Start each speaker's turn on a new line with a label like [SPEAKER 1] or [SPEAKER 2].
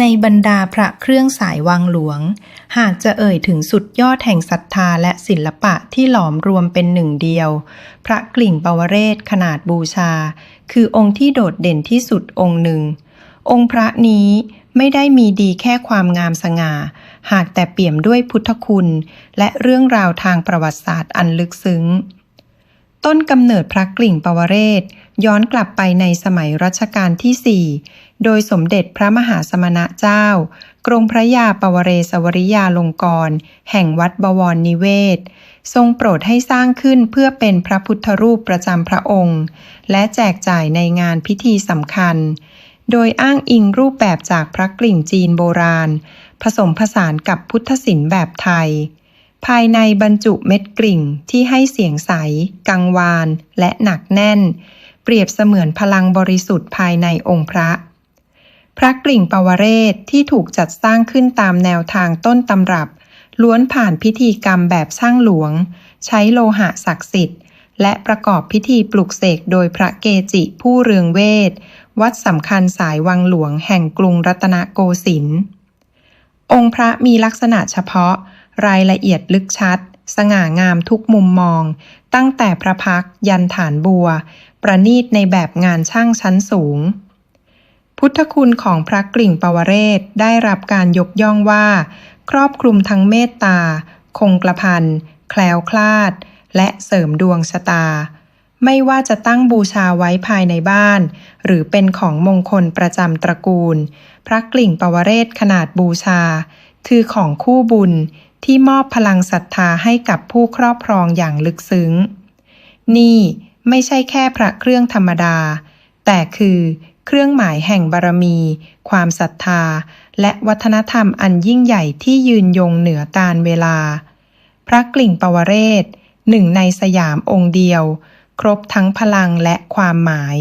[SPEAKER 1] ในบรรดาพระเครื่องสายวังหลวง หากจะเอ่ยถึงสุดยอดแห่งศรัทธาและศิลปะที่หลอมรวมเป็นหนึ่งเดียว พระกลิ่งปวเรศขนาดบูชา คือองค์ที่โดดเด่นที่สุดองค์หนึ่ง องค์พระนี้ไม่ได้มีดีแค่ความงามสง่า หากแต่เปี่ยมด้วยพุทธคุณ และเรื่องราวทางประวัติศาสตร์อันลึกซึ้ง ต้นกำเนิดพระกลิ่งปวเรศ ย้อนกลับไปในสมัยรัชกาลที่สี่โดยสมเด็จพระมหาสมณะเจ้า กรมพระยาปวเรศวริยาลงกร แห่งวัดบวรนิเวศ ทรงโปรดให้สร้างขึ้นเพื่อเป็นพระพุทธรูปประจำพระองค์ และแจกจ่ายในงานพิธีสำคัญ โดยอ้างอิงรูปแบบจากพระกลิ่งจีนโบราณ ผสมผสานกับพุทธศิลป์แบบไทย ภายในบรรจุเม็ดกลิ่งที่ให้เสียงใส กังวาน และหนักแน่น เปรียบเสมือนพลังบริสุทธิ์ภายในองค์พระ พระกลิ่งปวเรศที่ถูกจัดสร้างขึ้นตามแนวทางต้นตำรับ ล้วนผ่านพิธีกรรมแบบช่างหลวง ใช้โลหะศักดิ์สิทธิ์ และประกอบพิธีปลุกเสกโดยพระเกจิผู้เรืองเวท วัดสำคัญสายวังหลวงแห่งกรุงรัตนโกสินทร์องค์พระมีลักษณะเฉพาะ รายละเอียดลึกชัด สง่างามทุกมุมมอง ตั้งแต่พระพักยันฐานบัว ประณีตในแบบงานช่างชั้นสูง พุทธคุณของพระกลิ่งปวเรศได้รับการยกย่องว่า ครอบคลุมทั้งเมตตา คงกระพันแคล้วคลาด และเสริมดวงชะตาไม่ว่าจะตั้งบูชาไว้ภายในบ้าน หรือเป็นของมงคลประจำตระกูล พระกลิ่งปวเรศขนาดบูชา คือของคู่บุญที่มอบพลังศรัทธาให้กับผู้ครอบครองอย่างลึกซึ้ง นี่ไม่ใช่แค่พระเครื่องธรรมดา แต่คือเครื่องหมายแห่งบารมี ความศรัทธา และวัฒนธรรมอันยิ่งใหญ่ที่ยืนยงเหนือการเวลา พระกลิ่งปวเรศหนึ่งในสยามองค์เดียว ครบทั้งพลังและความหมาย